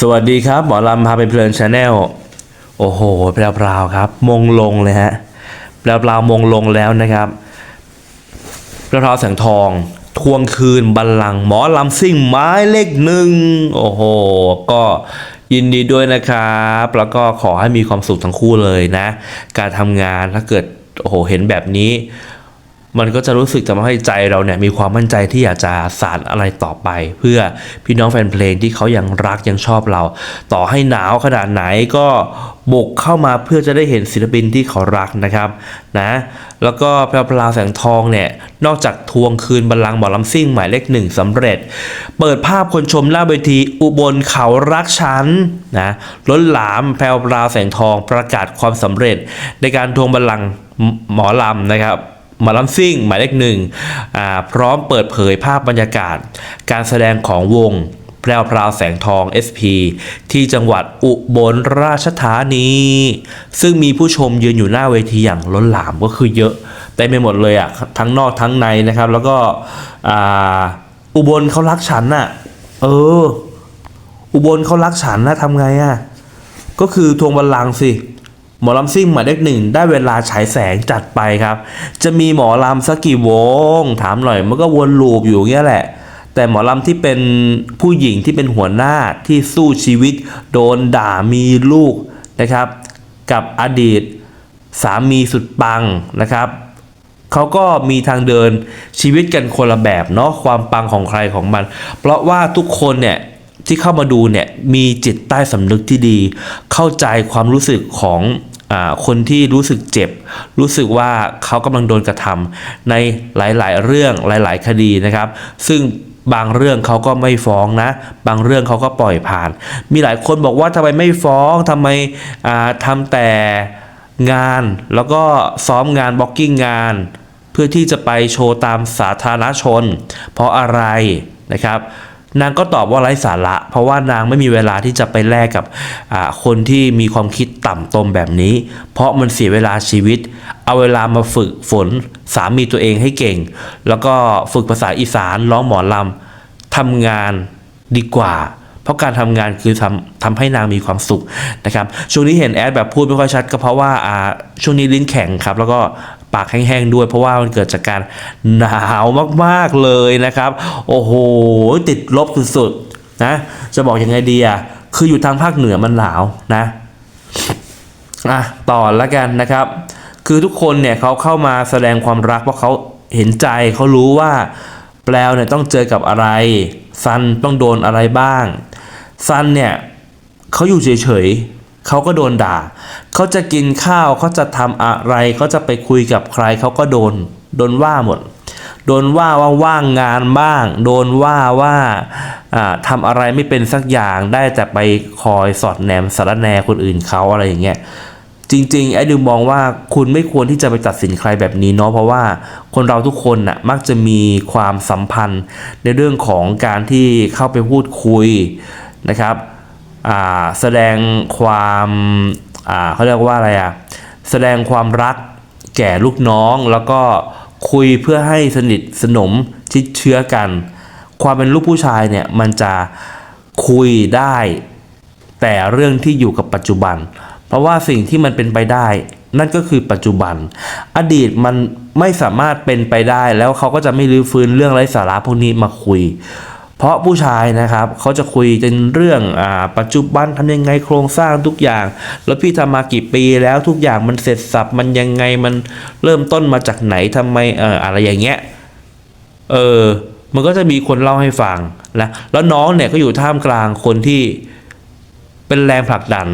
สวัสดีครับ หมอลำพาไปเพลินชาแนลโอ้โหแปลวๆครับ มงลงเลยฮะแปลวๆมงลงแล้วนะครับแปลวๆแสงทอง ทวงคืนบัลลังก์หมอลำซิ่งไม้เลขหนึ่งโอ้โห ก็ยินดีด้วยนะครับ แล้วก็ขอให้มีความสุขทั้งคู่เลยนะ การทำงานถ้าเกิดโอ้โหเห็นแบบนี้ มันก็จะรู้สึกทำให้ใจเราเนี่ยมีความมั่นใจที่อยากจะสานอะไรต่อไป เพื่อพี่น้องแฟนเพลงที่เขายังรักยังชอบเรา ต่อให้หนาวขนาดไหนก็บุกเข้ามาเพื่อจะได้เห็นศิลปินที่เขารักนะครับนะแล้วก็แพรวพราวแสงทองเนี่ยนอกจากทวงคืนบัลลังก์หมอลำซิ่งหมายเลขหนึ่งสำเร็จ เปิดภาพคนชมหน้าเวทีอุบลเขารักฉันนะล้นหลามแพรวพราวแสงทองประกาศความสำเร็จ ในการทวงบัลลังก์หมอลำนะครับ มาลัมซิ่งหมายเลขหนึ่งพร้อมเปิดเผยภาพบรรยากาศ การแสดงของวงแพรวพราวแสงทอง SP ที่จังหวัดอุบลราชธานี ซึ่งมีผู้ชมยืนอยู่หน้าเวทีอย่างล้นหลามก็คือเยอะเต็มไปหมดเลยอะทั้งนอกทั้งในนะครับ แล้วก็อุบลเขารักฉันน่ะ เออ อุบลเขารักฉันนะทำไงอะก็คือทวงบัลลังก์สิ หมอลำซิ่งหมายเลขหนึ่งได้เวลาฉายแสงจัดไปครับ จะมีหมอลำสักกี่วง ถามหน่อยมันก็วนลูปอยู่เงี้ยแหละ แต่หมอลำที่เป็นผู้หญิงที่เป็นหัวหน้าที่สู้ชีวิต โดนด่ามีลูกนะครับ กับอดีตสามีสุดปังนะครับเขาก็มีทางเดินชีวิตกันคนละแบบเนาะความปังของใครของมัน เพราะว่าทุกคนเนี่ยที่เข้ามาดูเนี่ยมีจิตใต้สำนึกที่ดี เข้าใจความรู้สึกของ คนที่รู้สึกเจ็บ รู้สึกว่าเขากำลังโดนกระทำในหลาย ๆ เรื่องหลาย ๆ คดีนะครับ ซึ่งบางเรื่องเขาก็ไม่ฟ้องนะ บางเรื่องเขาก็ปล่อยผ่าน มีหลายคนบอกว่าทำไมไม่ฟ้องทำไมทำแต่งานแล้วก็ซ้อมงานบล็อกกิ้งงาน เพื่อที่จะไปโชว์ตามสาธารณชน เพราะอะไรนะครับ นางก็ตอบว่าไร้สาระ เพราะว่านางไม่มีเวลาที่จะไปแลกกับคนที่มีความคิดต่ำตมแบบนี้ เพราะมันเสียเวลาชีวิต เอาเวลามาฝึกฝนสามีตัวเองให้เก่ง แล้วก็ฝึกภาษาอีสานร้องหมอลำทำงานดีกว่า เพราะการทำงานคือทำทำให้นางมีความสุขนะครับช่วงนี้เห็นแอดแบบพูดไม่ค่อยชัดก็เพราะว่าอ่าช่วงนี้ลิ้นแข็งครับแล้วก็ ปากแห้งๆด้วยเพราะว่ามันเกิดจากการหนาวมากๆเลยนะครับ โอ้โห ติดลบสุดๆนะ จะบอกยังไงดีอะคืออยู่ทางภาคเหนือมันหนาวนะอะต่อแล้วกันนะครับ คือทุกคนเนี่ยเขาเข้ามาแสดงความรักเพราะเขาเห็นใจเขารู้ว่าแปลวเนี่ยต้องเจอกับอะไร ซันต้องโดนอะไรบ้าง ซันเนี่ยเขาอยู่เฉยๆ เขาก็โดนด่า เขาจะกินข้าวเขาจะทำอะไรเขาจะไปคุยกับใครเขาก็โดน โดนว่าหมด โดนว่าว่าว่างงานบ้าง โดนว่าว่าอ่าทำอะไรไม่เป็นสักอย่างได้แต่ไปคอยสอดแนมสารแนคนอื่นเขาอะไรอย่างเงี้ยจริงๆไอ้ดูมองว่าคุณไม่ควรที่จะไปตัดสินใครแบบนี้เนาะเพราะว่าคนเราทุกคนน่ะมักจะมีความสัมพันธ์ในเรื่องของการที่เข้าไปพูดคุยนะครับ แสดงความเขาเรียกว่าอะไรอะแสดงความรักแก่ลูกน้องแล้วก็คุยเพื่อให้สนิทสนมชิดเชื้อกัน ความเป็นลูกผู้ชายเนี่ยมันจะคุยได้ แต่เรื่องที่อยู่กับปัจจุบัน เพราะว่าสิ่งที่มันเป็นไปได้ นั่นก็คือปัจจุบัน อดีตมันไม่สามารถเป็นไปได้แล้วเขาก็จะไม่รื้อฟื้นเรื่องไร้สาระพวกนี้มาคุย เพราะผู้ชายนะครับเขาจะคุยกันเรื่องอาปัจจุบันทำยังไงโครงสร้างทุกอย่าง แล้วพี่ทำมากี่ปีแล้วทุกอย่างมันเสร็จสับมันยังไงมันเริ่มต้นมาจากไหนทำไมเอออะไรอย่างเงี้ยเออมันก็จะมีคนเล่าให้ฟังนะแล้วน้องเนี่ยก็อยู่ท่ามกลางคนที่เป็นแรงผลักดัน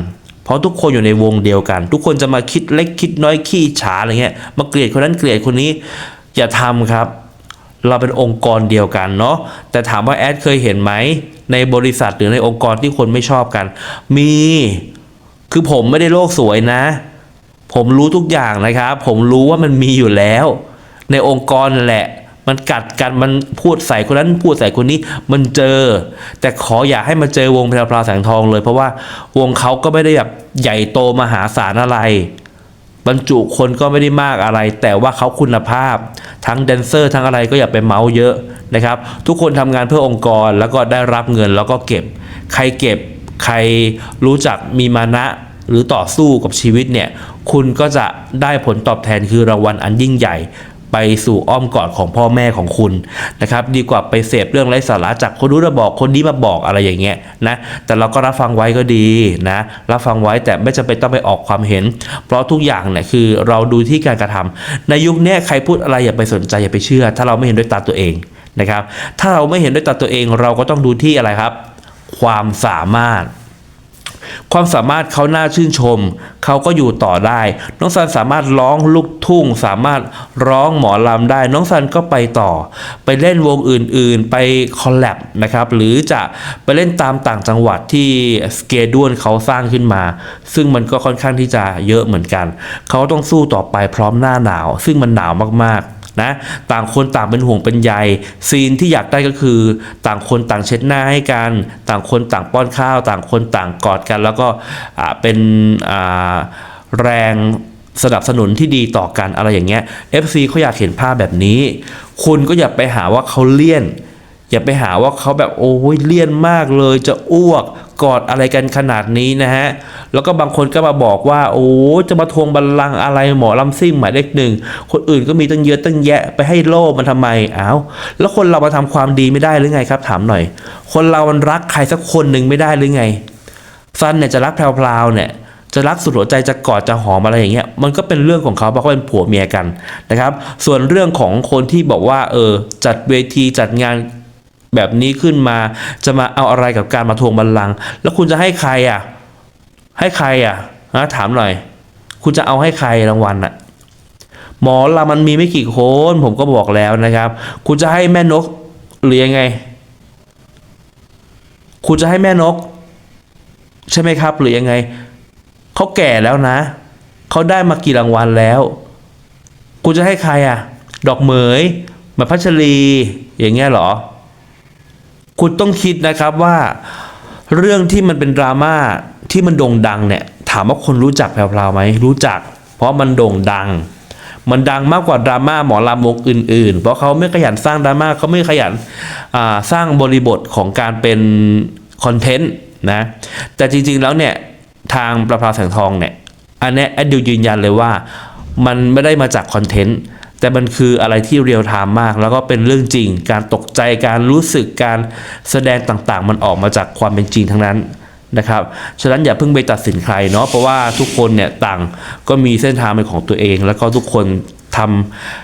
เพราะทุกคนอยู่ในวงเดียวกัน ทุกคนจะมาคิดเล็กคิดน้อยขี้ฉาอะไรเงี้ยมาเกลียดคนนั้นเกลียดคนนี้อย่าทำครับ เราเป็นองค์กรเดียวกันเนาะแต่ถามว่าแอดเคยเห็นไหมในบริษัทหรือในองค์กรที่คนไม่ชอบกัน มีคือผมไม่ได้โลกสวยนะ ผมรู้ทุกอย่างนะครับ ผมรู้ว่ามันมีอยู่แล้ว ในองค์กรแหละ มันกัดกันมันพูดใส่คนนั้นพูดใส่คนนี้มันเจอ แต่ขออย่าให้มาเจอวงพรวพราแสงทองเลย เพราะว่าวงเขาก็ไม่ได้แบบใหญ่โตมหาศาลอะไร บรรจุคนก็ไม่ได้มากอะไร แต่ว่าเขาคุณภาพ ทั้งแดนเซอร์ทั้งอะไรก็อย่าไปเมาส์เยอะนะครับ ทุกคนทำงานเพื่อองค์กรแล้วก็ได้รับเงินแล้วก็เก็บ ใครเก็บ ใครรู้จักมีมานะหรือต่อสู้กับชีวิตเนี่ย คุณก็จะได้ผลตอบแทนคือรางวัลอันยิ่งใหญ่ ไปสู่อ้อมกอดของพ่อแม่ของคุณนะครับดีกว่าไปเสพเรื่องไร้สาระจากคนนู้นมาบอกคนนี้มาบอกอะไรอย่างเงี้ยนะแต่เราก็รับฟังไว้ก็ดีนะรับฟังไว้แต่ไม่จำเป็นต้องไปออกความเห็น เพราะทุกอย่างเนี่ยคือเราดูที่การกระทำในยุคนี้ใครพูดอะไรอย่าไปสนใจอย่าไปเชื่อ ถ้าเราไม่เห็นด้วยตาตัวเองนะครับถ้าเราไม่เห็นด้วยตาตัวเองเราก็ต้องดูที่อะไรครับ ความสามารถ ความสามารถเขาน่าชื่นชม เขาก็อยู่ต่อได้ น้องซันสามารถร้องลูกทุ่ง สามารถร้องหมอลำได้ น้องซันก็ไปต่อ ไปเล่นวงอื่นๆ ไปคอลแลบนะครับ หรือจะไปเล่นตามต่างจังหวัดที่สเกดูนเขาสร้างขึ้นมา ซึ่งมันก็ค่อนข้างที่จะเยอะเหมือนกัน เขาต้องสู้ต่อไปพร้อมหน้าหนาว ซึ่งมันหนาวมากๆ นะต่างคนต่างเป็นห่วงเป็นใยซีนที่อยากได้ก็คือ ต่างคนต่างเช็ดหน้าให้กัน ต่างคนต่างป้อนข้าว ต่างคนต่างกอดกัน แล้วก็เป็นแรงสนับสนุนที่ดีต่อกันอะไรอย่างเงี้ย FC เขาอยากเห็นภาพแบบนี้ คุณก็อย่าไปหาว่าเขาเลี่ยน อย่าไปหาว่าเขาแบบโอ้ยเลี่ยนมากเลยจะอ้วก กอดอะไรกันขนาดนี้นะฮะ แล้วก็บางคนก็มาบอกว่า โอ้จะมาทวงบัลลังก์อะไรหมอลำซิ่งหมายเลขหนึ่ง คนอื่นก็มีตั้งเยอะตั้งแยะไปให้โล่มันทำไมอ้าวแล้วคนเรามาทำความดีไม่ได้หรือไงครับถามหน่อย คนเรามันรักใครสักคนหนึ่งไม่ได้หรือไงซันเนี่ยจะรักแพรวๆเนี่ยจะรักสุดหัวใจจะกอดจะหอมอะไรอย่างเงี้ยมันก็เป็นเรื่องของเขาเพราะเขาเป็นผัวเมียกันนะครับ ส่วนเรื่องของคนที่บอกว่าเออจัดเวทีจัดงาน แบบนี้ขึ้นมา จะมาเอาอะไรกับการมาทวงบัลลังก์แล้วคุณจะให้ใครอะ ให้ใครอะนะถามหน่อย คุณจะเอาให้ใครรางวัลอะ หมอลำมันมีไม่กี่คนผมก็บอกแล้วนะครับ คุณจะให้แม่นกหรือยังไง คุณจะให้แม่นก ใช่ไหมครับ หรือยังไงเขาแก่แล้วนะเขาได้มากี่รางวัลแล้ว คุณจะให้ใครอะ ดอกเหมยมาพัชรีอย่างเงี้ยหรอ คุณต้องคิดนะครับว่า เรื่องที่มันเป็นดราม่าที่มันโด่งดังเนี่ย ถามว่าคนรู้จักแพรวๆไหมรู้จัก เพราะมันโด่งดัง มันดังมากกว่าดราม่าหมอลำวงอื่น ๆ เพราะเขาไม่ขยันสร้างดราม่าเขาไม่ขยันสร้างบริบทของการเป็นคอนเทนต์นะแต่จริง ๆแล้วเนี่ยทางประภาแสงทองเนี่ยอันนี้แอดดิวยืนยันเลยว่า มันไม่ได้มาจากคอนเทนต์ แต่มันคืออะไรที่เรียลไทม์มาก แล้วก็เป็นเรื่องจริง การตกใจการรู้สึกการแสดงต่างๆ มันออกมาจากความเป็นจริงทั้งนั้นนะครับ ฉะนั้นอย่าเพิ่งไปตัดสินใครเนาะเพราะว่าทุกคนเนี่ยต่างก็มีเส้นทางเป็นของตัวเอง แล้วก็ทุกคนท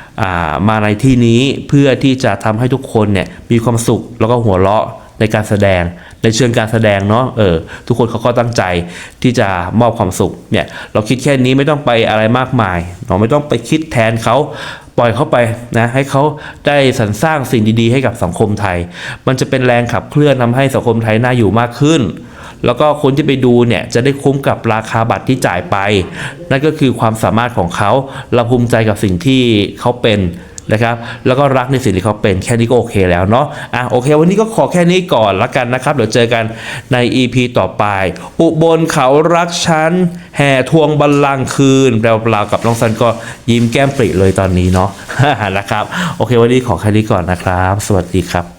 ำมาในที่นี้เพื่อที่จะทำให้ทุกคนเนี่ยมีความสุขแล้วก็หัวเราะในการแสดงในเชิงการแสดงเนาะเออทุกคนเขาก็ตั้งใจที่จะมอบความสุขเนี่ยเราคิดแค่นี้ไม่ต้องไปอะไรมากมายเราไม่ต้องไปคิดแทนเขา ปล่อยเขาไปนะให้เขาได้สรรสร้างสิ่งดีๆ ให้กับสังคมไทย มันจะเป็นแรงขับเคลื่อนทำให้สังคมไทยน่าอยู่มากขึ้น แล้วก็คนที่ไปดูเนี่ยจะได้คุ้มกับราคาบัตรที่จ่ายไป นั่นก็คือความสามารถของเขาเราภูมิใจกับสิ่งที่เขาเป็น นะครับแล้วก็รักในสิ่งที่เขาเป็นแค่นี้ก็โอเคแล้วเนาะอะโอเค วันนี้ก็ขอแค่นี้ก่อนละกันนะครับ เดี๋ยวเจอกันใน EP ต่อไป อุบลเขารักฉันแห่ทวงบัลลังก์คืนแปล่าๆกับน้องซันก็ยิ้มแก้มปริเลยตอนนี้เนาะนะครับ โอเค วันนี้ขอแค่นี้ก่อนนะครับ สวัสดีครับ